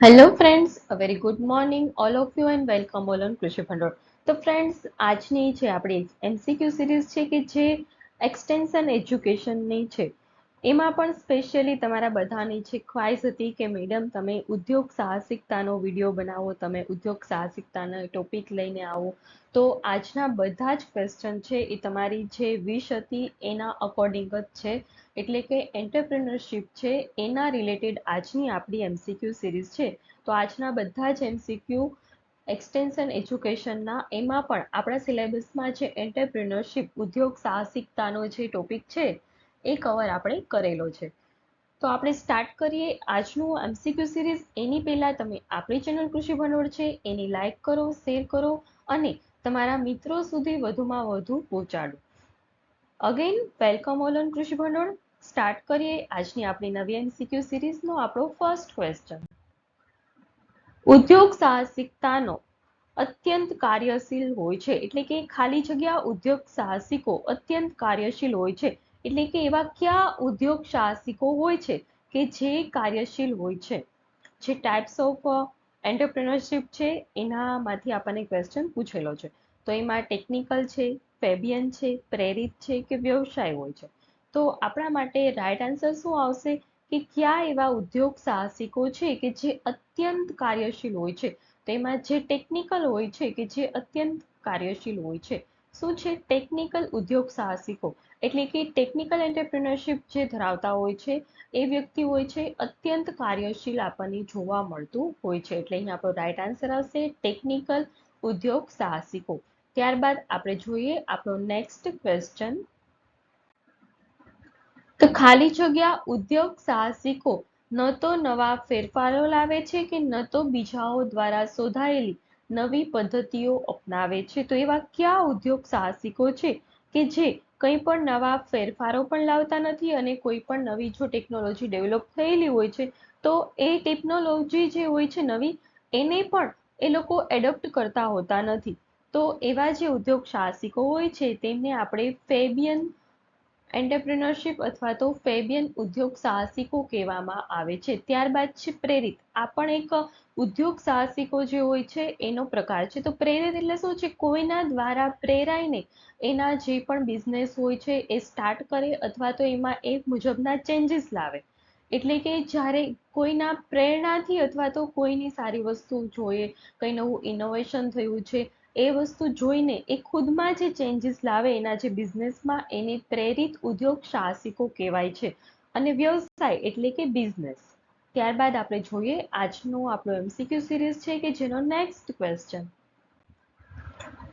Hello friends a very good morning all of you and welcome all on Krishi Bhandol તો friends આજની જે આપણી MCQ series છે કે જે એક્સટેન્શન એજ્યુકેશનની છે એમાં પણ સ્પેશિયલી તમારા બધાની છે ખ્વાઈશ હતી કે મેડમ તમે ઉદ્યોગ સાહસિકતાનો વીડિયો બનાવો, તમે ઉદ્યોગ સાહસિકતાના ટોપિક લઈને આવો, તો આજના બધા જ ક્વેશ્ચન છે એ તમારી જે વિશ હતી એના અકોર્ડિંગ જ છે. એટલે કે એન્ટરપ્રિનરશિપ છે એના રિલેટેડ આજની આપણી એમસીક્યુ સિરીઝ છે. તો આજના બધા જ એમસીક્યુ એક્સટેન્શન એજ્યુકેશનના એમાં પણ આપણા સિલેબસમાં જે એન્ટરપ્રિનરશિપ ઉદ્યોગ સાહસિકતાનો જે ટોપિક છે એ કવર આપણે કરેલો છે. તો આપણે સ્ટાર્ટ કરીએ આજનું એમસીક્યુ સિરીઝ એની પહેલાં તમે આપણી ચેનલ કૃષિ ભંડોળ છે, એની લાઇક કરો શેર કરો અને તમારા મિત્રો સુધી વધુમાં વધુ પહોંચાડો. અગેન વેલકમ ઓલ ઓન કૃષિ ભંડોળ. સ્ટાર્ટ કરીએ આજની આપણી નવી એમસીક્યુ સિરીઝનો આપણો ફર્સ્ટ ક્વેશ્ચન ઉદ્યોગ સાહસિકતાનો અત્યંત કાર્યશીલ હોય છે, એટલે કે ખાલી જગ્યા ઉદ્યોગ સાહસિકો અત્યંત કાર્યશીલ હોય છે. એટલે કે એવા કયા ઉદ્યોગ સાહસિકો હોય છે કે જે કાર્યશીલ હોય છે? જે ટાઈપ્સ ઓફ એન્ટરપ્રિનરશિપ છે, એનામાંથી આપણને ક્વેશ્ચન પૂછેલો છે. તો એમાં ટેકનિકલ છે ફેબિયન છે પ્રેરિત છે કે વ્યવસાય હોય છે? તો આપણા માટે રાઈટ આન્સર શું આવશે? કે કયા એવા ઉદ્યોગ સાહસિકો છે કે જે અત્યંત કાર્યશીલ હોય છે? તેમાં જે ટેકનિકલ હોય છે કે જે અત્યંત કાર્યશીલ હોય છે? શું છે ટેકનિકલ ઉદ્યોગ સાહસિકો? એટલે કે ટેકનિકલ એન્ટરપ્રિનરશિપ જે ધરાવતા હોય છે, એ વ્યક્તિ હોય છે, અત્યંત કાર્યશીલ આપણને જોવા મળતું હોય છે. એટલે અહીં આપણો રાઈટ આન્સર આવશે ટેકનિકલ ઉદ્યોગ સાહસિકો. ત્યારબાદ આપણે જોઈએ આપણો નેક્સ્ટ ક્વેશ્ચન તો ખાલી જગ્યા ઉદ્યોગ સાહસિકો, ન તો નવા ફેરફારો લાવે છે કે ન તો બીજાઓ દ્વારા શોધાયેલી નવી પદ્ધતિઓ અપનાવે છે? તો એવા કયા ઉદ્યોગ સાહસિકો છે કે જે કંઈ પણ નવા ફેરફારો પણ લાવતા નથી અને કોઈ પણ નવી જો ટેકનોલોજી ડેવલપ થયેલી હોય છે, તો એ ટેકનોલોજી જે હોય છે નવી, એને પણ એ લોકો એડોપ્ટ કરતા હોતા નથી. તો એવા જે ઉદ્યોગ સાહસિકો હોય છે, તેમને આપણે ફેબિયન એન્ટરપ્રિનરશિપ અથવા તો ફેબિયન ઉદ્યોગ સાહસિકો કહેવામાં આવે છે. ત્યારબાદ છે પ્રેરિત. આ પણ એક ઉદ્યોગ સાહસિકો જે હોય છે, એનો પ્રકાર છે. તો પ્રેરિત એટલે શું છે? કોઈના દ્વારા પ્રેરાઈને એના જે પણ બિઝનેસ હોય છે, એ સ્ટાર્ટ કરે અથવા તો એમાં એ મુજબના ચેન્જીસ લાવે. એટલે કે જ્યારે કોઈના પ્રેરણાથી અથવા તો કોઈની સારી વસ્તુ જોઈએ, કંઈ નવું ઇનોવેશન થયું છે એ વસ્તુ જોઈને એ ખુદમાં જે ચેન્જીસ લાવે એના જે બિઝનેસમાં એને પ્રેરિત ઉદ્યોગ સાહસિકો કહેવાય છે. અને વ્યવસાય એટલે કે બિઝનેસ ત્યારબાદ આપણે જોઈએ આજનો આપણો એમસીક્યુ સિરીઝ છે કે જેનો નેક્સ્ટ ક્વેશ્ચન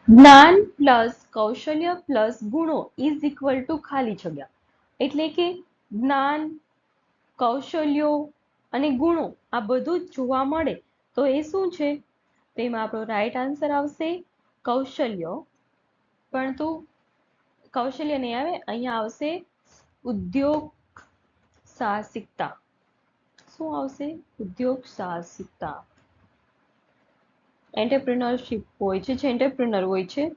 જ્ઞાન પ્લસ કૌશલ્ય પ્લસ ગુણો ઇઝ ઇક્વલ ટુ ખાલી જગ્યા. એટલે કે જ્ઞાન, કૌશલ્યો અને ગુણો આ બધું જ જોવા મળે. તો એ શું છે? તેમાં આપણો રાઈટ આન્સર આવશે કૌશલ્યો. પરંતુ કૌશલ્ય નહીં આવે, અહીંયા આવશે ઉદ્યોગ સાહસિકતા શું આવશે? ઉદ્યોગ સાહસિકતા એન્ટરપ્રિનરશિપ હોય છે, જે એન્ટરપ્રિનર હોય છે,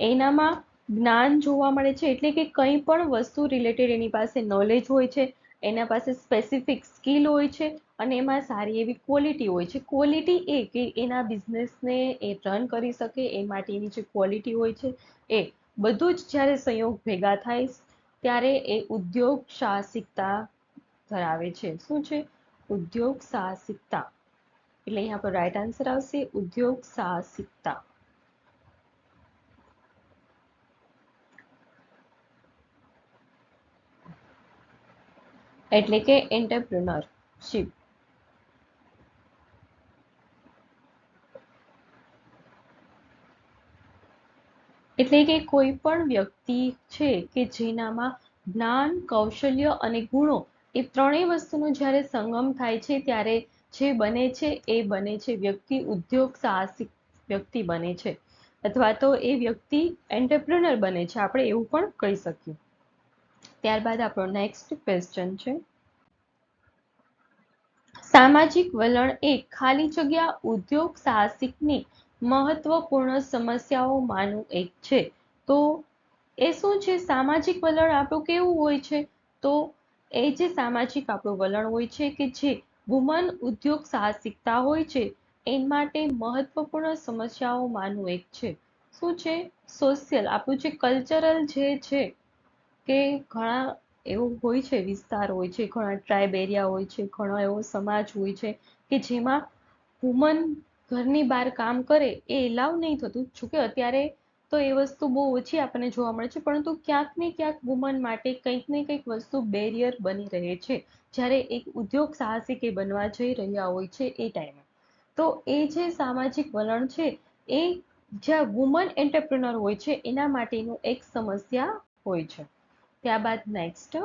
એનામાં જ્ઞાન જોવા મળે છે, એટલે કે કંઈ પણ વસ્તુ રિલેટેડ એની પાસે નોલેજ હોય છે, એના પાસે સ્પેસિફિક સ્કિલ હોય છે અને એમાં સારી એવી ક્વોલિટી હોય છે. ક્વોલિટી એ કે એના બિઝનેસને એ રન કરી શકે, એ માટેની જે ક્વોલિટી હોય છે, એ બધું જ જ્યારે સંયોગ ભેગા થાય ત્યારે એ ઉદ્યોગ સાહસિકતા ધરાવે છે. શું છે? ઉદ્યોગ સાહસિકતા. એટલે અહીંયા પર રાઈટ આન્સર આવશે, ઉદ્યોગ સાહસિકતા. એટલે કે એન્ટરપ્રિનરશિપ એટલે કે કોઈ પણ વ્યક્તિ છે કે જેનામાં જ્ઞાન, કૌશલ્ય અને ગુણો એ ત્રણેય વસ્તુનો જ્યારે સંગમ થાય છે, ત્યારે જે બને છે એ બને છે. વ્યક્તિ ઉદ્યોગ સાહસિક વ્યક્તિ બને છે અથવા તો એ વ્યક્તિ એન્ટરપ્રિનર બને છે. આપણે એવું પણ કહી શકીએ. ત્યારબાદ આપણો નેક્સ્ટ ક્વેશ્ચન છે. સામાજિક વલણ એ ખાલી જગ્યા ઉદ્યોગ સાહસિકની મહત્વપૂર્ણ સમસ્યાઓમાંનું એક છે. તો એ શું છે? સામાજિક વલણ આપણું કેવું હોય છે? તો એ જે સામાજિક આપણું વલણ હોય છે કે જે વુમન ઉદ્યોગ સાહસિકતા હોય છે, એ માટે મહત્વપૂર્ણ સમસ્યાઓમાંનું એક છે. શું છે? સોશિયલ આપણું જે કલ્ચરલ જે છે કે ઘણા એવું હોય છે, વિસ્તાર હોય છે, ઘણા ટ્રાઇબ એરિયા હોય છે, ઘણો એવો સમાજ હોય છે કે જેમાં વુમન ઘરની બહાર કામ કરે એ એલાવ નહીં થતું. જોકે અત્યારે તો એ વસ્તુ બહુ ઓછી આપણને જોવા મળે છે, પરંતુ ક્યાંક ને ક્યાંક વુમન માટે કંઈક ને કંઈક વસ્તુ બેરિયર બની રહે છે. જ્યારે એક ઉદ્યોગ સાહસિક બનવા જઈ રહ્યા હોય છે એ ટાઈમે તો એ જે સામાજિક વલણ છે, એ જ્યાં વુમન એન્ટરપ્રિનર હોય છે, એના માટેનું એક સમસ્યા હોય છે. ત્યારબાદ નેક્સ્ટ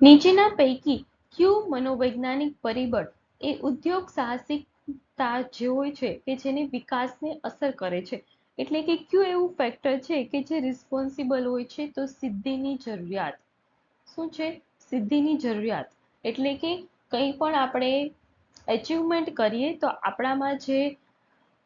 નીચેના પૈકી કયું મનોવૈજ્ઞાનિક પરિબળ એ ઉદ્યોગ સાહસિકતા જે હોય છે કે જેને વિકાસને અસર કરે છે. એટલે કે કયું એવું ફેક્ટર છે કે જે રિસ્પોન્સિબલ હોય છે તો સિદ્ધિની જરૂરિયાત. શું છે? સિદ્ધિની જરૂરિયાત. એટલે કે કંઈ પણ આપણે એચિવમેન્ટ કરીએ તો આપણામાં જે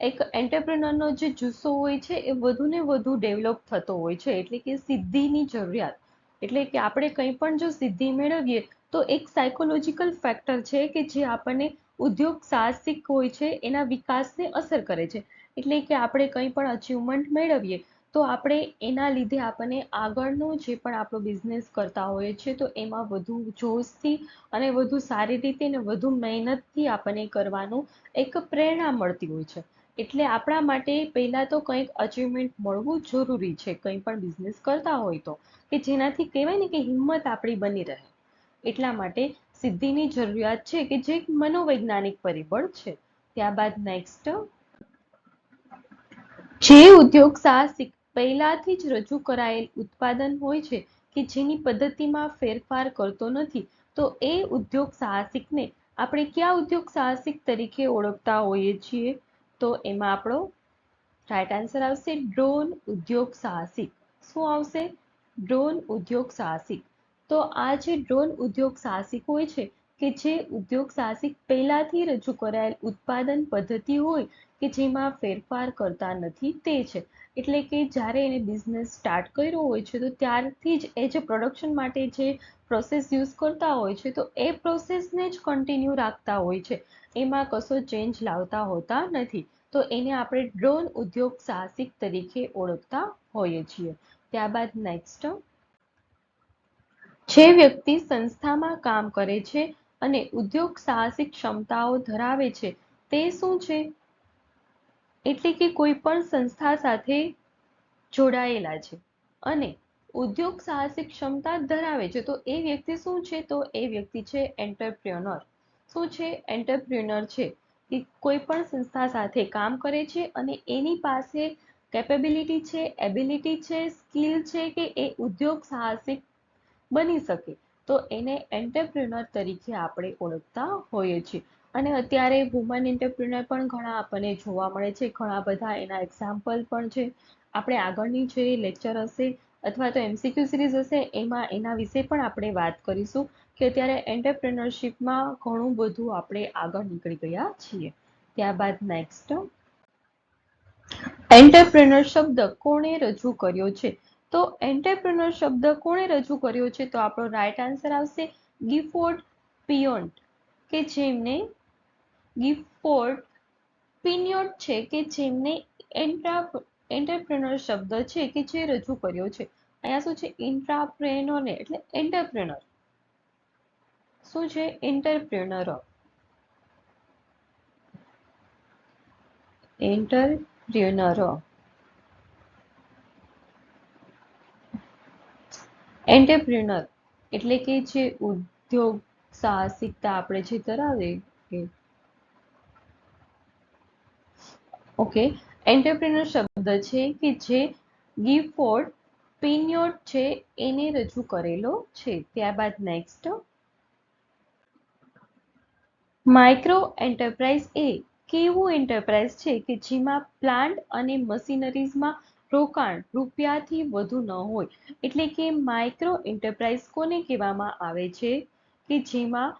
એક એન્ટરપ્રિનરનો જે જુસ્સો હોય છે એ વધુ ને વધુ ડેવલપ થતો હોય છે. એટલે કે સિદ્ધિની જરૂરિયાત. એટલે કે આપણે કંઈ પણ જો સિદ્ધિ મેળવીએ તો એક સાયકોલોજીકલ ફેક્ટર છે કે જે આપણને ઉદ્યોગ સાહસિક હોય છે, એના વિકાસને અસર કરે છે. એટલે કે આપણે કંઈ પણ અચીવમેન્ટ મેળવીએ, તો આપણે એના લીધે આપણને આગળનો જે પણ આપણો બિઝનેસ કરતા હોઈએ છીએ, તો એમાં વધુ જોશથી અને વધુ સારી રીતે અને વધુ મહેનતથી આપણને કરવાનું એક પ્રેરણા મળતી હોય છે. એટલે આપણા માટે પહેલાં તો કંઈક અચીવમેન્ટ મળવું જરૂરી છે, કંઈ પણ બિઝનેસ કરતા હોય તો, કે જેનાથી કહેવાય ને કે હિંમત આપણી બની રહે. એટલા માટે સિદ્ધિની જરૂરિયાત છે કે જે એક મનોવૈજ્ઞાનિક પરિબળ છે. ત્યારબાદ નેક્સ્ટ જે ઉદ્યોગ સાહસિક પહેલાથી જ રજૂ કરાયેલ ઉત્પાદન હોય છે કે જેની પદ્ધતિમાં ફેરફાર કરતો નથી, તો એ ઉદ્યોગ સાહસિકને આપણે કયા ઉદ્યોગ સાહસિક તરીકે ઓળખતા હોઈએ છીએ? તો એમાં આપણો રાઈટ આન્સર આવશે ડ્રોન ઉદ્યોગ સાહસિક. શું આવશે? ડ્રોન ઉદ્યોગ સાહસિક. તો આ જે ડ્રોન ઉદ્યોગ સાહસિક હોય છે કે જે ઉદ્યોગ સાહસિક પહેલાથી રજૂ કરાયેલ ઉત્પાદન પદ્ધતિ હોય કે જેમાં ફેરફાર કરતા નથી તે છે. એટલે કે જ્યારે એને બિઝનેસ સ્ટાર્ટ કર્યો હોય છે તો ત્યારથી જ એ જે પ્રોડક્શન માટે જે પ્રોસેસ યુઝ કરતા હોય છે તો એ પ્રોસેસને જ કન્ટિન્યુ રાખતા હોય છે. એમાં કશો ચેન્જ લાવતા હોતા નથી. તો એને આપણે ડ્રોન ઉદ્યોગ સાહસિક તરીકે ઓળખતા હોઈએ છીએ. ત્યારબાદ નેક્સ્ટ જે વ્યક્તિ સંસ્થામાં કામ કરે છે અને ઉદ્યોગ સાહસિક ક્ષમતાઓ ધરાવે છે, તે શું છે? એટલે કે કોઈ પણ સંસ્થા સાથે જોડાયેલા છે અને ઉદ્યોગ સાહસિક ક્ષમતા ધરાવે છે, તો એ વ્યક્તિ શું છે? તો એ વ્યક્તિ છે એન્ટરપ્રિયોનર શું છે? એન્ટરપ્રિયોનર છે. કે કોઈ પણ સંસ્થા સાથે કામ કરે છે અને એની પાસે કેપેબિલિટી છે એબિલિટી છે સ્કિલ છે કે એ ઉદ્યોગ સાહસિક બની શકે. તો એને એન્ટરપ્રિનર તરીકે આપણે ઓળખતા હોઈએ છીએ. અને અત્યારે વુમન એન્ટરપ્રિનર પણ ઘણા આપણને જોવા મળે છે. ઘણા બધા એના એક્ઝામ્પલ પણ છે. આપણે આગળની જે લેક્ચર હશે અથવા તો એમસીક્યુ સિરીઝ હશે, એમાં એના વિશે પણ આપણે વાત કરીશું કે અત્યારે એન્ટરપ્રિનરશિપમાં ઘણું બધું આપણે આગળ નીકળી ગયા છીએ. ત્યારબાદ નેક્સ્ટ એન્ટરપ્રિનર શબ્દ કોણે રજૂ કર્યો છે? તો એન્ટરપ્રિનર શબ્દ કોણે રજૂ કર્યો છે? તો આપણો રાઈટ આન્સર આવશે ગિફોર્ડ પિયોન્ટ, કે જેમને ગિફોર્ડ પિનિયોટ છે, કે જેમને એન્ટરપ્રેનર શબ્દ છે, કે જે રજૂ કર્યો છે. અહીંયા શું છે? ઇન્ટ્રાપ્રેનોને એટલે એન્ટરપ્રેનર શું છે? એન્ટરપ્રેનર એન્ટરપ્રેનર એન્ટરપ્રેનર એટલે કે જે ઉદ્યોગ સાહસિકતા આપણે જે ધરાવે ઓકે એન્ટરપ્રિનર શબ્દ છે કે જે ગિફોર્ડ પિન્યોટ છે, એને રજૂ કરેલો છે. ત્યારબાદ નેક્સ્ટ માઇક્રો એન્ટરપ્રાઇઝ એ કેવું એન્ટરપ્રાઇઝ છે કે જેમાં પ્લાન્ટ અને મશીનરીઝમાં રોકાણ રૂપિયાથી વધુ ન હોય, એટલે કે માઇક્રો એન્ટરપ્રાઇઝ કોને કહેવામાં આવે છે? કે જેમાં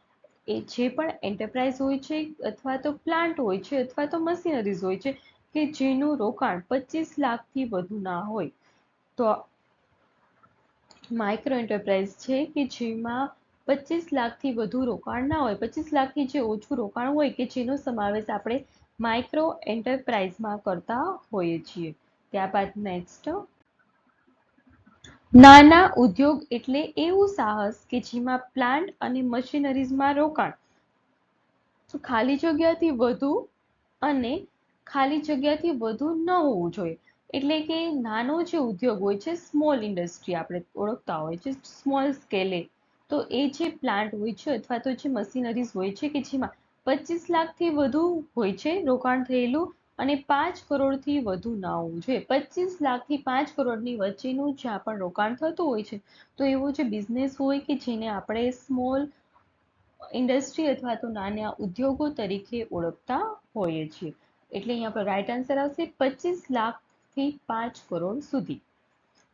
એ જે પણ એન્ટરપ્રાઇઝ હોય છે અથવા તો પ્લાન્ટ હોય છે અથવા તો મશીનરીઝ હોય છે કે જેનું રોકાણ પચીસ લાખથી વધુ ના હોય. તો માઇક્રો એન્ટરપ્રાઇઝ છે કે જેમાં પચીસ લાખથી વધુ રોકાણ ના હોય, પચીસ લાખથી જે ઓછું રોકાણ હોય કે જેનો સમાવેશ આપણે માઇક્રો એન્ટરપ્રાઇઝમાં કરતા હોઈએ છીએ. ત્યારબાદ નેક્સ્ટ નાના ઉદ્યોગ એટલે એવું સાહસ કે જેમાં પ્લાન્ટ અને મશીનરીઝમાં રોકાણ. ખાલી જગ્યાથી વધુ અને ખાલી જગ્યાથી વધુ ન હોવું જોઈએ? એટલે કે નાનો જે ઉદ્યોગ હોય છે સ્મોલ ઇન્ડસ્ટ્રી આપણે ઓળખતા હોય છે સ્મોલ સ્કેલે તો એ જે પ્લાન્ટ હોય છે અથવા તો જે મશીનરીઝ હોય છે કે જેમાં પચીસ લાખથી વધુ હોય છે રોકાણ થયેલું અને પાંચ કરોડથી વધુ ના હોવું જોઈએ. પચીસ લાખથી પાંચ કરોડની વચ્ચેનું જ્યાં પણ રોકાણ થતું હોય છે, તો એવો જે બિઝનેસ હોય કે જેને આપણે સ્મોલ ઇન્ડસ્ટ્રી અથવા તો નાના ઉદ્યોગો તરીકે ઓળખતા હોઈએ છીએ. એટલે અહીંયા પર રાઈટ આન્સર આવશે, પચીસ લાખથી પાંચ કરોડ સુધી.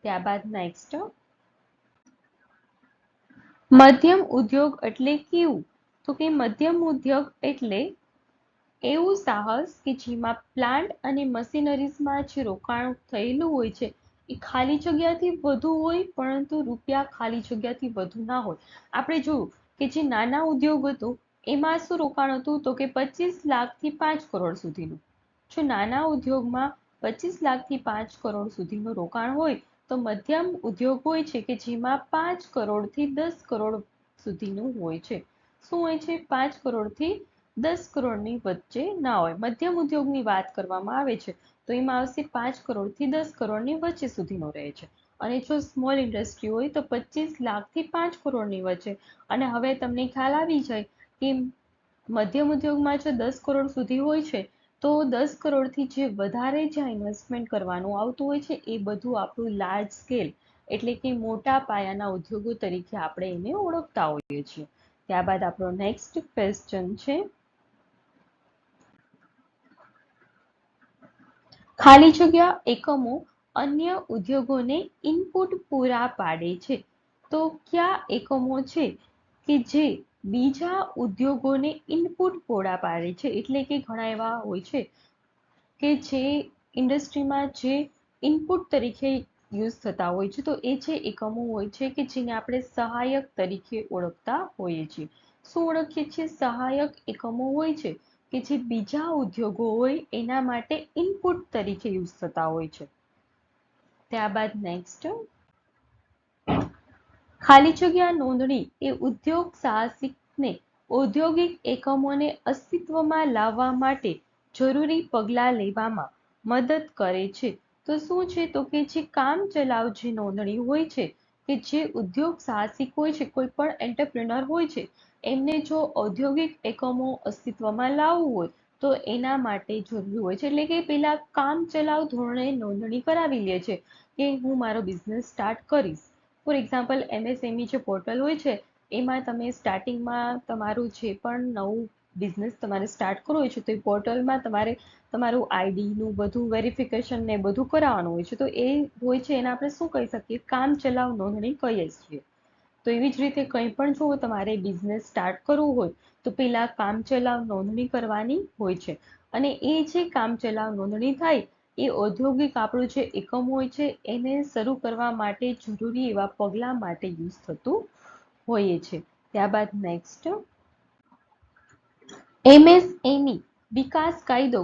ત્યારબાદ નેક્સ્ટ મધ્યમ ઉદ્યોગ એટલે કેવું? તો કે મધ્યમ ઉદ્યોગ એટલે એવું સાહસ કે જેમાં પ્લાન્ટ અને મશીનરીઝમાં જે રોકાણ થયેલું હોય છે, એ ખાલી જગ્યાથી વધુ હોય, પરંતુ રૂપિયા ખાલી જગ્યાથી વધુ ના હોય. આપણે જોયું કે જે નાના ઉદ્યોગ હતો, એમાં શું રોકાણ હતું? તો કે પચીસ લાખથી પાંચ કરોડ સુધીનું. જો નાના ઉદ્યોગમાં પચીસ લાખથી પાંચ કરોડ સુધીનું રોકાણ હોય, તો મધ્યમ ઉદ્યોગ હોય છે કે જેમાં પાંચ કરોડથી દસ કરોડ સુધીનું હોય છે. શું હોય છે? પાંચ કરોડથી દસ કરોડની વચ્ચે ના હોય. મધ્યમ ઉદ્યોગની વાત કરવામાં આવે છે, તો એમાં આવશે પાંચ કરોડથી દસ કરોડની વચ્ચે સુધીનો રહે છે. અને જો સ્મોલ ઇન્ડસ્ટ્રી હોય, તો પચીસ લાખથી પાંચ કરોડની વચ્ચે. અને હવે તમને ખ્યાલ આવી જાય કે મધ્યમ ઉદ્યોગમાં જો દસ કરોડ સુધી હોય છે, તો દસ કરોડથી જે વધારે જ્યાં ઇન્વેસ્ટમેન્ટ કરવાનું આવતું હોય છે, એ બધું આપણું લાર્જ સ્કેલ એટલે કે મોટા પાયાના ઉદ્યોગો તરીકે આપણે એને ઓળખતા હોઈએ છીએ. ત્યારબાદ આપણો નેક્સ્ટ ક્વેશ્ચન છે ખાલી જગ્યા એકમો અન્ય ઉદ્યોગોને ઇનપુટ પૂરા પાડે છે. તો કયા એકમો છે કે જે બીજા ઉદ્યોગોને ઇનપુટ પૂરા પાડે છે? એટલે કે ઘણા એવા હોય છે કે જે ઇન્ડસ્ટ્રીમાં જે ઇનપુટ તરીકે યુઝ થતા હોય છે. તો એ જે એકમો હોય છે કે જેને આપણે સહાયક તરીકે ઓળખતા હોઈએ છીએ. શું ઓળખીએ છીએ? સહાયક એકમો હોય છે. કે જે બીજા ઉદ્યોગો હોય, એના માટે ઇનપુટ તરીકે યુઝ થતા હોય છે. ત્યારબાદ નેક્સ્ટ ખાલી જગ્યા નોંધણી એ ઉદ્યોગ સાહસિકને ઔદ્યોગિક એકમોને અસ્તિત્વમાં લાવવા માટે જરૂરી પગલાં લેવામાં મદદ કરે છે. તો શું છે? તો કે જે કામ ચલાવ જે નોંધણી હોય છે, કે જે ઉદ્યોગ સાહસિક હોય છે, કોઈ પણ એન્ટરપ્રેનર હોય છે એમને જો ઔદ્યોગિક એકમો અસ્તિત્વમાં લાવવું હોય, તો એના માટે જરૂરી હોય છે. એટલે કે પેલા કામ ચલાવ ધોરણે નોંધણી કરાવી લે છે કે હું મારો બિઝનેસ સ્ટાર્ટ કરીશ. ફોર એક્ઝામ્પલ એમએસએમઈ જે પોર્ટલ હોય છે, એમાં તમે સ્ટાર્ટિંગમાં તમારું જે પણ નવું બિઝનેસ તમારે સ્ટાર્ટ કરવો હોય છે, તો એ પોર્ટલમાં તમારે તમારું આઈડીનું બધું વેરિફિકેશન ને બધું કરાવવાનું હોય છે. તો એ હોય છે, એને આપણે શું કહી શકીએ? કામ ચલાવ નોંધણી કહીએ છીએ. તો એવી જ રીતે કંઈ પણ જો તમારે બિઝનેસ સ્ટાર્ટ કરવું હોય, તો પહેલાં કામચલાઉ નોંધણી કરવાની હોય છે. અને એ જે કામચલાઉ નોંધણી થાય, એ ઔદ્યોગિક આપણું જે એકમ હોય છે, એને શરૂ કરવા માટે જરૂરી એવા પગલાં માટે યુઝ થતું હોઈએ છે. ત્યારબાદ નેક્સ્ટ એમએસએમઈ વિકાસ કાયદો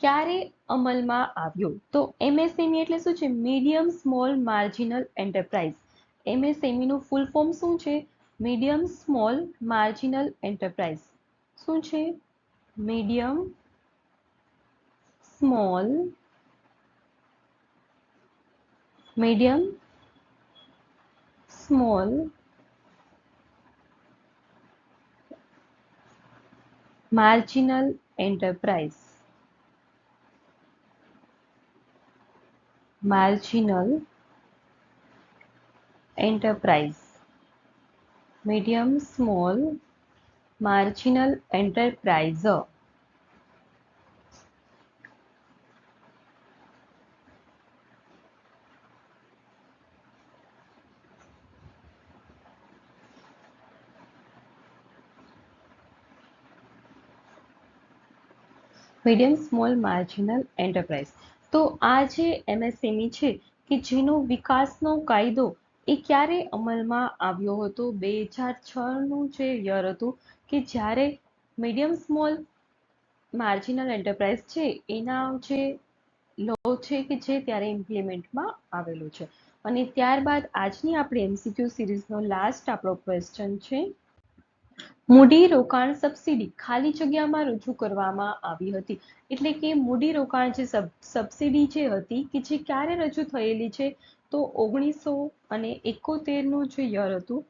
ક્યારે અમલમાં આવ્યો? તો એમએસએમઈ એટલે શું છે? મીડિયમ સ્મોલ માર્જિનલ એન્ટરપ્રાઇઝ એમએસએમઈનું ફૂલ ફોર્મ શું છે? મીડિયમ સ્મોલ માર્જિનલ એન્ટરપ્રાઇઝ શું છે? Medium small medium small marginal enterprise marginal enterprise. Medium, small, marginal enterprise medium small marginal enterprise તો આ જે એમએસએમઈ છે, કે જેનો વિકાસનો કાયદો એ ક્યારે અમલમાં આવ્યો હતો? બે હજાર છનું જે યર હતું કે જ્યારે મીડિયમ સ્મોલ માર્જિનલ એન્ટરપ્રાઇઝ છે, એના જે લો છે કે જે ત્યારે ઇમ્પ્લિમેન્ટમાં આવેલો છે. અને ત્યારબાદ આજની આપણી એમસીક્યુ સિરીઝનો લાસ્ટ આપણો ક્વેશ્ચન છે. મૂડી રોકાણ સબસિડી ખાલી જગ્યામાં રજૂ કરવામાં આવી હતી. એટલે કે મૂડી રોકાણ જે સબસિડી જે હતી કે જે ક્યારે રજૂ થયેલી છે તો ઓગણીસો અને એકોતેરનું જે યર હતું,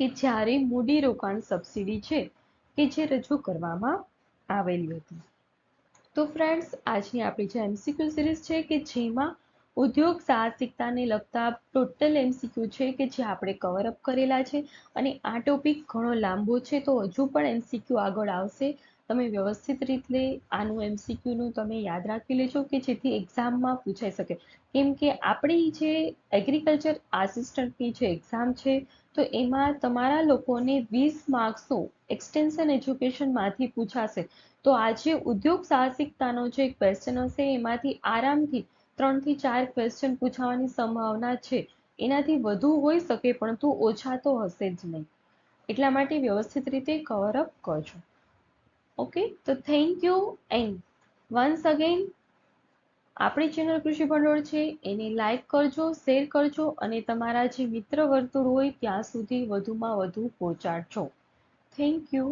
કે જ્યારે મૂડીરોકાણ સબસિડી છે, કે જે રજૂ કરવામાં આવેલી હતી. તો ફ્રેન્ડ્સ આજની આપણી જે એમસીક્યુ સિરીઝ છે, કે જેમાં ઉદ્યોગ સાહસિકતાને લગતા ટોટલ એમસીક્યુ છે, કે જે આપણે કવરઅપ કરેલા છે, અને આ ટોપિક ઘણો લાંબો છે, તો હજુ પણ એમસીક્યુ આગળ આવશે. તમે વ્યવસ્થિત રીતે આનું એમસીક્યુનું તમે યાદ રાખી લેજો કે જેથી એક્ઝામમાં પૂછાઈ શકે. કેમ કે આપણી જે એગ્રીકલ્ચર આસિસ્ટન્ટની જે એક્ઝામ છે, તો એમાં તમારા લોકોને વીસ માર્ક્સનું એક્સટેન્શન એજ્યુકેશનમાંથી પૂછાશે. તો આજે ઉદ્યોગ સાહસિકતાનો જે ક્વેશ્ચન હશે, એમાંથી આરામથી ત્રણથી ચાર ક્વેશ્ચન પૂછાવાની સંભાવના છે. એનાથી વધુ હોઈ શકે, પરંતુ ઓછા તો હશે જ નહીં. એટલા માટે વ્યવસ્થિત રીતે કવર અપ કરજો. ઓકે તો thank you and once again આપણી ચેનલ કૃષિ ભંડોળ છે, એને લાઈક કરજો શેર કરજો અને તમારા જે મિત્ર વર્તુળ હોય, ત્યાં સુધી વધુમાં વધુ પહોંચાડજો. Thank you